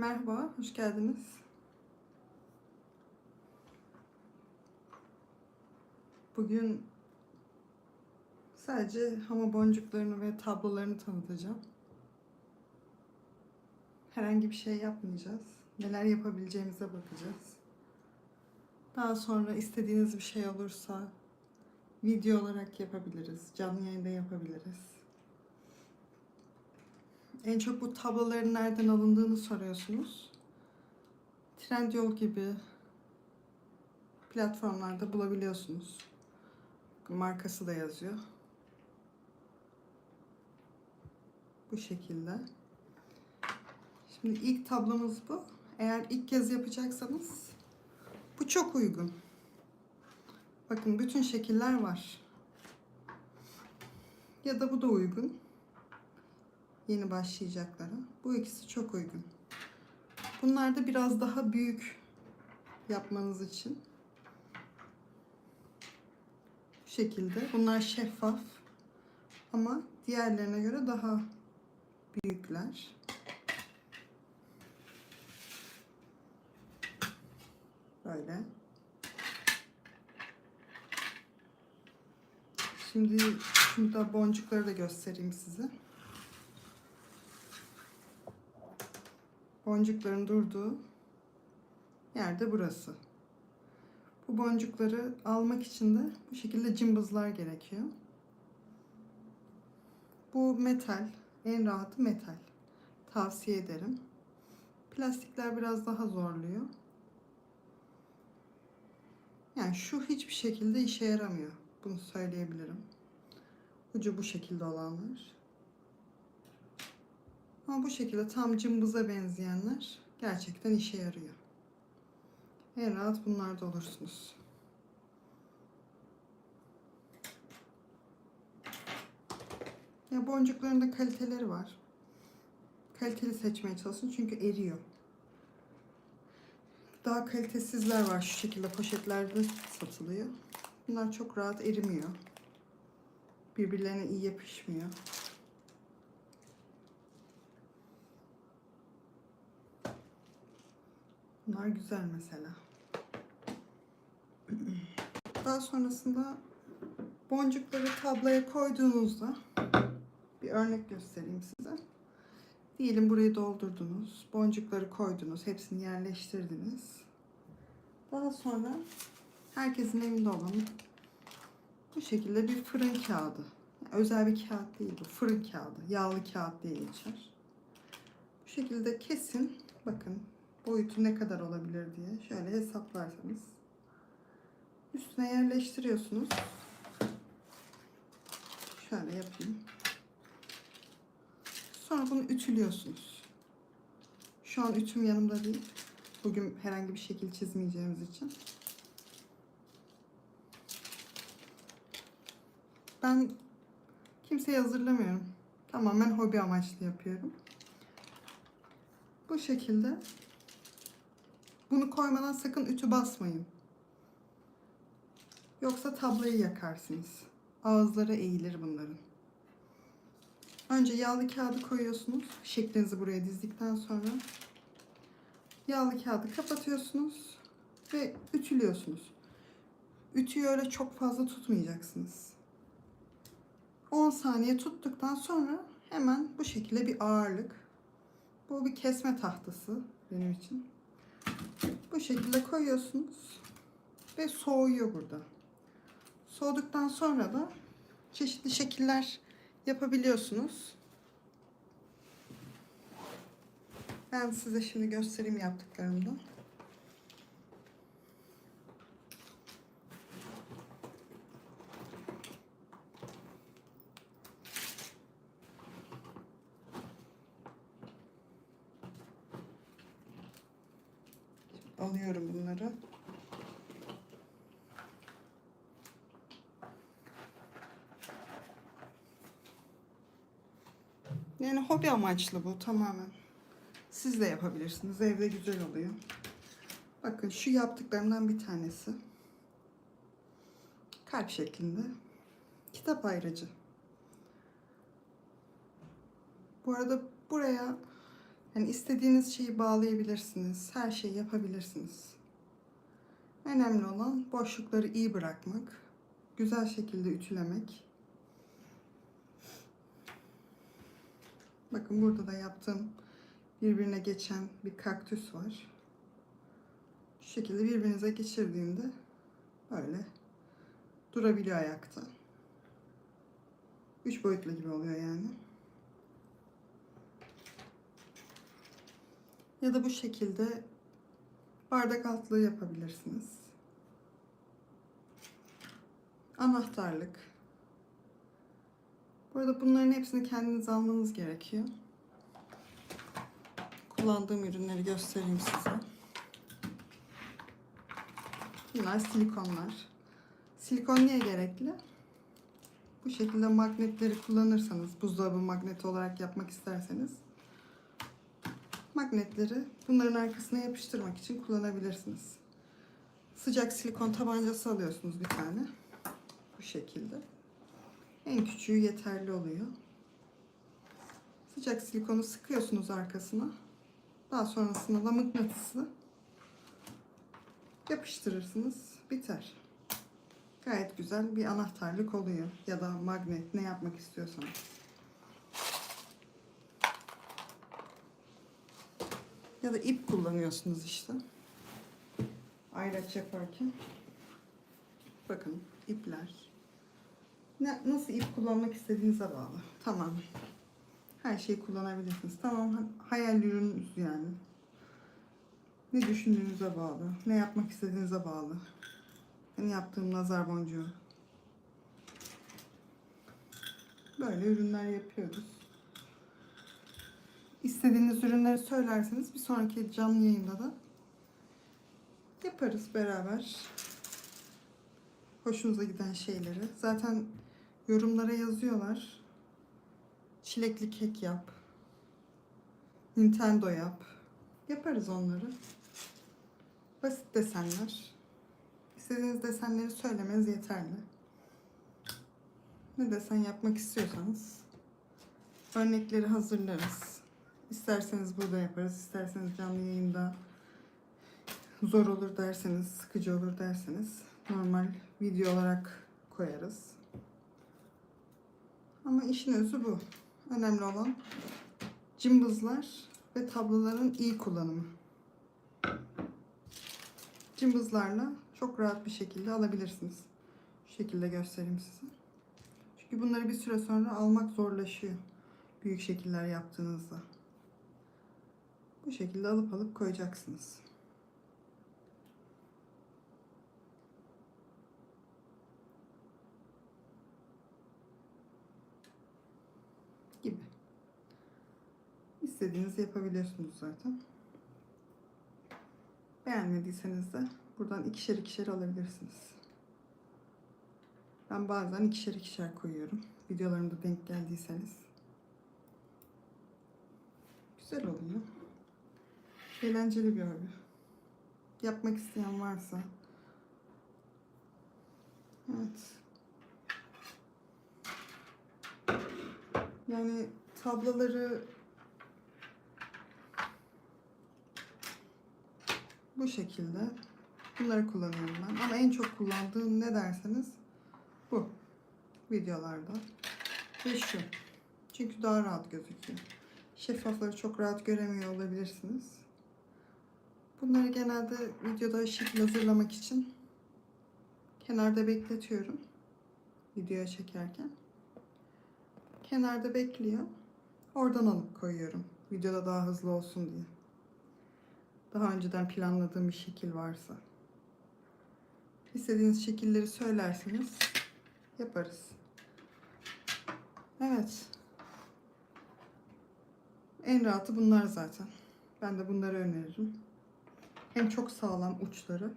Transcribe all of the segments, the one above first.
Merhaba, hoş geldiniz. Bugün sadece hama boncuklarını ve tablolarını tanıtacağım. Herhangi bir şey yapmayacağız. Neler yapabileceğimize bakacağız. Daha sonra istediğiniz bir şey olursa video olarak yapabiliriz, canlı yayında yapabiliriz. En çok bu tabloların nereden alındığını soruyorsunuz. Trendyol gibi platformlarda bulabiliyorsunuz. Markası da yazıyor. Bu şekilde. Şimdi ilk tablomuz bu. Eğer ilk kez yapacaksanız bu çok uygun. Bakın bütün şekiller var. Ya da bu da uygun yeni başlayacaklara. Bu ikisi çok uygun. Bunlar da biraz daha büyük yapmanız için. Bu şekilde. Bunlar şeffaf ama diğerlerine göre daha büyükler. Böyle. Şimdi şurada boncukları da göstereyim size. Boncukların durduğu yerde burası. Bu boncukları almak için de bu şekilde cımbızlar gerekiyor. Bu metal, en rahatı metal. Tavsiye ederim. Plastikler biraz daha zorluyor. Yani şu hiçbir şekilde işe yaramıyor. Bunu söyleyebilirim. Ucu bu şekilde olanlar. Ama bu şekilde tam cımbıza benzeyenler gerçekten işe yarıyor. En rahat bunlarda olursunuz. Ya boncukların da kaliteleri var. Kaliteli seçmeye çalışın çünkü eriyor. Daha kalitesizler var şu şekilde poşetlerde satılıyor. Bunlar çok rahat erimiyor. Birbirlerine iyi yapışmıyor. Bunlar güzel mesela. Daha sonrasında boncukları tabloya koyduğunuzda bir örnek göstereyim size. Diyelim burayı doldurdunuz. Boncukları koydunuz. Hepsini yerleştirdiniz. Daha sonra herkesin evinde olan bu şekilde bir fırın kağıdı. Özel bir kağıt değil bu. Fırın kağıdı. Yağlı kağıt diye geçer. Bu şekilde kesin. Bakın boyutu ne kadar olabilir diye şöyle hesaplarsanız üstüne yerleştiriyorsunuz. Şöyle yapayım. Sonra bunu ütülüyorsunuz. Şu an ütüm yanımda değil. Bugün herhangi bir şekil çizmeyeceğimiz için. Ben kimseyi hazırlamıyorum. Tamamen hobi amaçlı yapıyorum. Bu şekilde bunu koymadan sakın ütü basmayın. Yoksa tablayı yakarsınız. Ağızları eğilir bunların. Önce yağlı kağıdı koyuyorsunuz. Şeklinizi buraya dizdikten sonra yağlı kağıdı kapatıyorsunuz ve ütülüyorsunuz. Ütüyü öyle çok fazla tutmayacaksınız. 10 saniye tuttuktan sonra hemen bu şekilde bir ağırlık. Bu bir kesme tahtası benim için. Bu şekilde koyuyorsunuz ve soğuyor burada. Soğuduktan sonra da çeşitli şekiller yapabiliyorsunuz. Ben size şimdi göstereyim yaptıklarımda. Alıyorum bunları. Yani hobi amaçlı bu tamamen. Siz de yapabilirsiniz. Evde güzel oluyor. Bakın şu yaptıklarımdan bir tanesi. Kalp şeklinde. Kitap ayrıcı. Bu arada buraya Yani istediğiniz şeyi bağlayabilirsiniz. Her şeyi yapabilirsiniz. Önemli olan boşlukları iyi bırakmak. Güzel şekilde ütülemek. Bakın burada da yaptığım birbirine geçen bir kaktüs var. Şu şekilde birbirinize geçirdiğinde böyle durabiliyor ayakta. Üç boyutlu gibi oluyor yani. Ya da bu şekilde bardak altlığı yapabilirsiniz. Anahtarlık. Burada bunların hepsini kendiniz almanız gerekiyor. Kullandığım ürünleri göstereyim size. Bunlar silikonlar. Silikon niye gerekli? Bu şekilde magnetleri kullanırsanız, buzdolabı magneti olarak yapmak isterseniz magnetleri bunların arkasına yapıştırmak için kullanabilirsiniz. Sıcak silikon tabancası alıyorsunuz bir tane. Bu şekilde. En küçüğü yeterli oluyor. Sıcak silikonu sıkıyorsunuz arkasına. Daha sonrasında da mıknatısı yapıştırırsınız. Biter. Gayet güzel bir anahtarlık oluyor. Ya da magnet ne yapmak istiyorsanız. Ya da ip kullanıyorsunuz işte. Ayraç yaparken. Bakın ipler. Ne, nasıl ip kullanmak istediğinize bağlı. Tamam. Her şeyi kullanabilirsiniz. Tamam hayal ürününüz yani. Ne düşündüğünüze bağlı. Ne yapmak istediğinize bağlı. Benim yaptığım nazar boncuğu. Böyle ürünler yapıyoruz. İstediğiniz ürünleri söylerseniz bir sonraki canlı yayında da yaparız beraber. Hoşunuza giden şeyleri. Zaten yorumlara yazıyorlar. Çilekli kek yap. Nintendo yap. Yaparız onları. Basit desenler. İstediğiniz desenleri söylemeniz yeterli. Ne desen yapmak istiyorsanız örnekleri hazırlarız. İsterseniz burada yaparız, isterseniz canlı yayında zor olur derseniz, sıkıcı olur derseniz normal video olarak koyarız. Ama işin özü bu. Önemli olan cımbızlar ve tabloların iyi kullanımı. Cımbızlarla çok rahat bir şekilde alabilirsiniz. Şu şekilde göstereyim size. Çünkü bunları bir süre sonra almak zorlaşıyor. Büyük şekiller yaptığınızda. Bu şekilde alıp alıp koyacaksınız. Gibi. İstediğinizi yapabiliyorsunuz zaten. Beğenmediyseniz de buradan ikişer ikişer alabilirsiniz. Ben bazen ikişer ikişer koyuyorum. Videolarımda denk geldiyseniz. Güzel oluyor. Eğlenceli bir hobi. Yapmak isteyen varsa. Evet. Yani tabloları bu şekilde. Bunları kullanıyorum ben. Ama en çok kullandığım ne derseniz bu. Videolarda. Ve şu. Çünkü daha rahat gözüküyor. Şeffafları çok rahat göremiyor olabilirsiniz. Bunları genelde videoda şekil hazırlamak için kenarda bekletiyorum. Videoya çekerken. Kenarda bekliyor. Oradan alıp koyuyorum. Videoda daha hızlı olsun diye. Daha önceden planladığım bir şekil varsa. İstediğiniz şekilleri söylerseniz yaparız. Evet. En rahatı bunlar zaten. Ben de bunları öneririm. Hem çok sağlam uçları.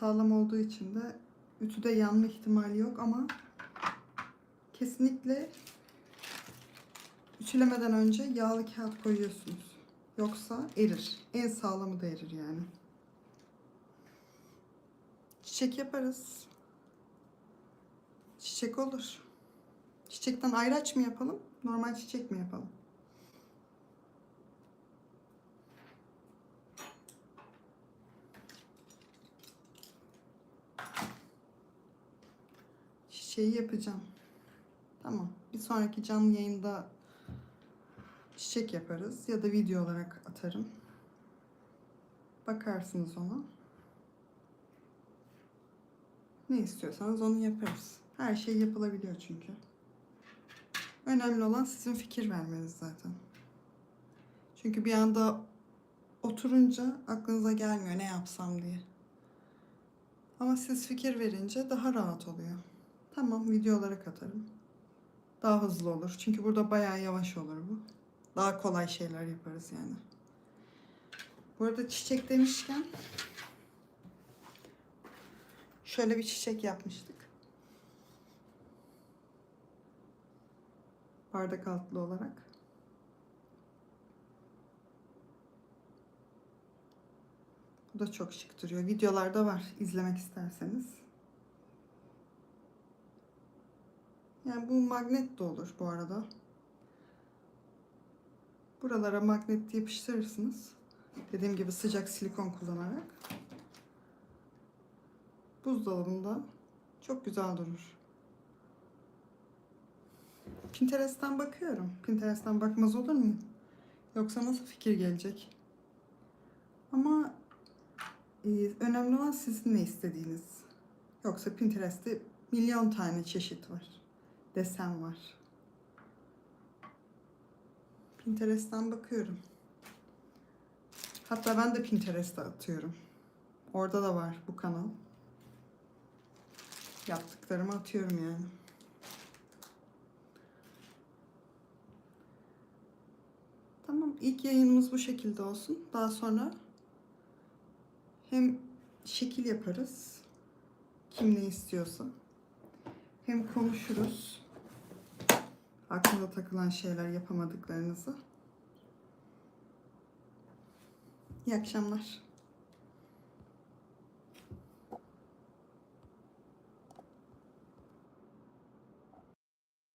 Sağlam olduğu için de ütüde yanma ihtimali yok ama kesinlikle ütülemeden önce yağlı kağıt koyuyorsunuz. Yoksa erir. En sağlamı da erir yani. Çiçek yaparız. Çiçek olur. Çiçekten ayraç mı yapalım? Normal çiçek mi yapalım? Çiçeği yapacağım. Tamam. Bir sonraki canlı yayında çiçek yaparız ya da video olarak atarım. Bakarsınız ona. Ne istiyorsanız onu yaparız. Her şey yapılabiliyor çünkü. Önemli olan sizin fikir vermeniz zaten. Çünkü bir anda oturunca aklınıza gelmiyor ne yapsam diye. Ama siz fikir verince daha rahat oluyor. Tamam video olarak atarım. Daha hızlı olur. Çünkü burada bayağı yavaş olur bu. Daha kolay şeyler yaparız yani. Bu arada çiçek demişken şöyle bir çiçek yapmıştık. Bardak altlı olarak. Bu da çok şık duruyor. Videolarda var izlemek isterseniz. Yani bu magnet de olur bu arada. Buralara magnet yapıştırırsınız. Dediğim gibi sıcak silikon kullanarak. Buzdolabında çok güzel durur. Pinterest'ten bakıyorum. Pinterest'ten bakmaz olur mu? Yoksa nasıl fikir gelecek? Ama e, önemli olan sizin ne istediğiniz. Yoksa Pinterest'te milyon tane çeşit var. Desen var. Pinterest'ten bakıyorum. Hatta ben de Pinterest'e atıyorum. Orada da var bu kanal. Yaptıklarımı atıyorum yani. Tamam, ilk yayınımız bu şekilde olsun. Daha sonra hem şekil yaparız. Kim ne istiyorsa. Hem konuşuruz. Aklında takılan şeyler yapamadıklarınızı. İyi akşamlar.